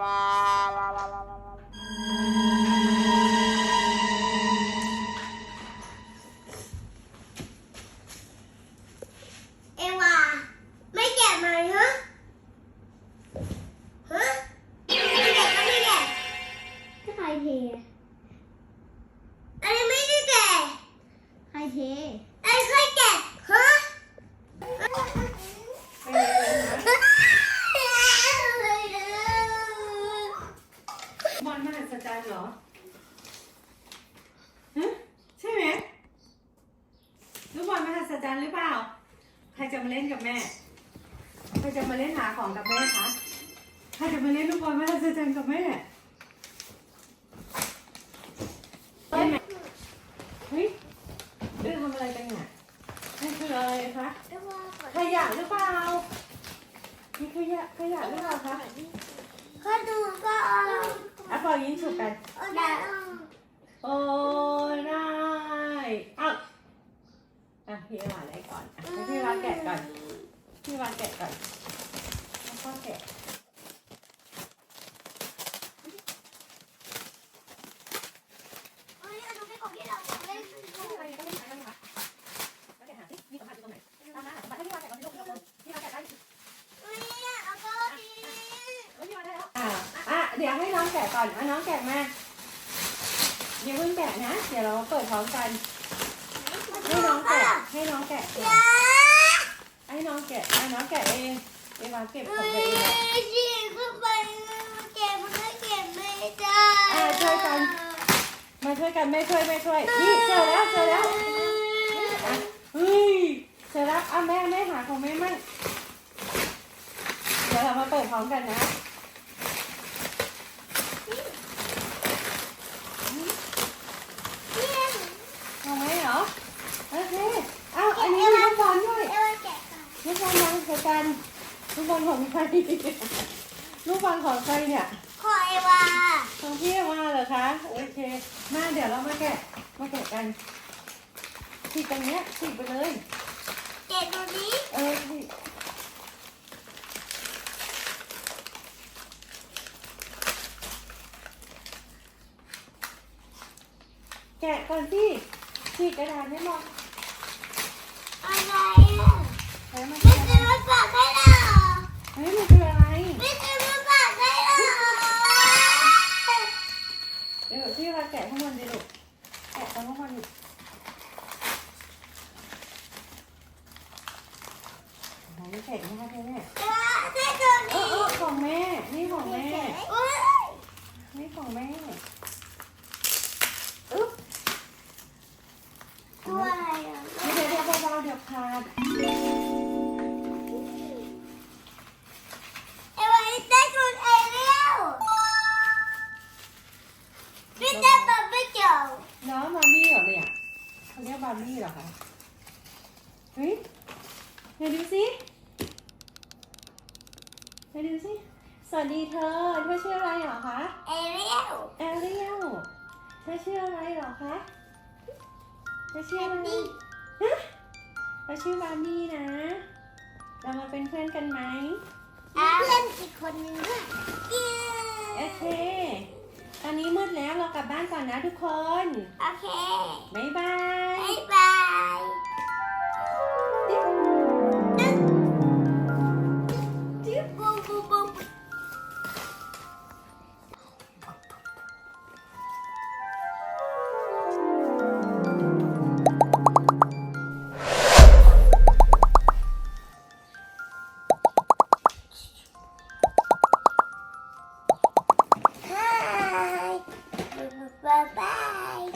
เอวาไม่แกะมันฮะฮะไม่แกะก็ไม่แกะจะใครเทอันนี้ไม่ได้แกะใครเทไอ้ใคร จรรย์หรือเปล่า ใครจะมาเล่นกับแม่ ใครจะมาเล่นหาของกับแม่คะ ใครจะมาเล่นลูกบอลมหัศจรรย์กับแม่เล่นไหมเฮ้ยเรื่องทำอะไรกันเนี่ยนี่คืออะไรคะขยะหรือเปล่ามีขยะขยะหรือเปล่าคะก็ดูก็เอาอะพอยิงฉุบกันเอาได้โอ้ยได้ อะพี่วาได้ก่อนอะให้พี่วาแกะก่อน พี่วาแกะก่อนแล้วก็แกะเอ้ยเอาดูไม่ของที่เราเล่นเอ้ยเอาก็ดีอะอะเดี๋ยวให้น้องแกะก่อนอะน้องแกะมาอย่าเพิ่งแกะนะ เดี๋ยวเราเปิดพร้อมกัน ให้น้อง ให้น้องแกะก่อนจ้าให้น้องแกะอะน้องแกะเองพี่วาเก็บของเอ้ตัวเองอะยฉีกขึ้นไปเก็บมันก็เก็บไม่ได้อะช่วยกัน มาช่วยกันไม่ช่วยไม่ช่วย นี่เจอแล้วเจอแล้วอะเฮ้ยเสร็จแล้วอะแม่แม่หาของแม่มั่งเดี๋ยวเรามาเปิดพร้อมกันนะ ของแม่เหรอ โอเคอ้าวอันนี้มีลูกบอลด้วย เอ้ยแกะก่อน ลูกบอลยังเจอกัน ลูกบอลของใคร ลูกบอลของใครเนี่ย ขอไอ้วาของพี่มาเหรอคะ โอเค มาเดี๋ยวเรามาแกะ มาแกะกันฉีกตรงเนี้ยฉีกไปเลยแกะดูนี้เออฉีกแกะก่อนสิฉีกกระดาษให้หมดอะไรอะ บนดิลูกแกะตรงข้างบนดิโอ้โหแกะยากเลยเนี่ยจ้าได้ตัวเอนี้อเออของแม่ นี่ของแม่อุ้ยนี่ของแม่อึ๊บตัวอะไรอะเดี๋ยวเดี๋ยวเบาๆเดี๋ยวขาด เขาเรียกบาร์บี้เหรอคะเฮ้ยเดี๋ยวดูสิเดี๋ยวดูสิสวัสดีเธอ เธอชื่ออะไรเหรอคะ เอเรียวแอเรียลเธอชื่ออะไรเหรอคะเธอชื่ออะไรฮะเธอชื่อบาร์บี้นะ เรามาเป็นเพื่อนกันไหมมีเพื่อนอีกคนนึงด้วยโอเค ตอนนี้มืดแล้วเรากลับบ้านก่อนนะทุกคน โอเค บ๊ายบายบ๊าย Bye-bye.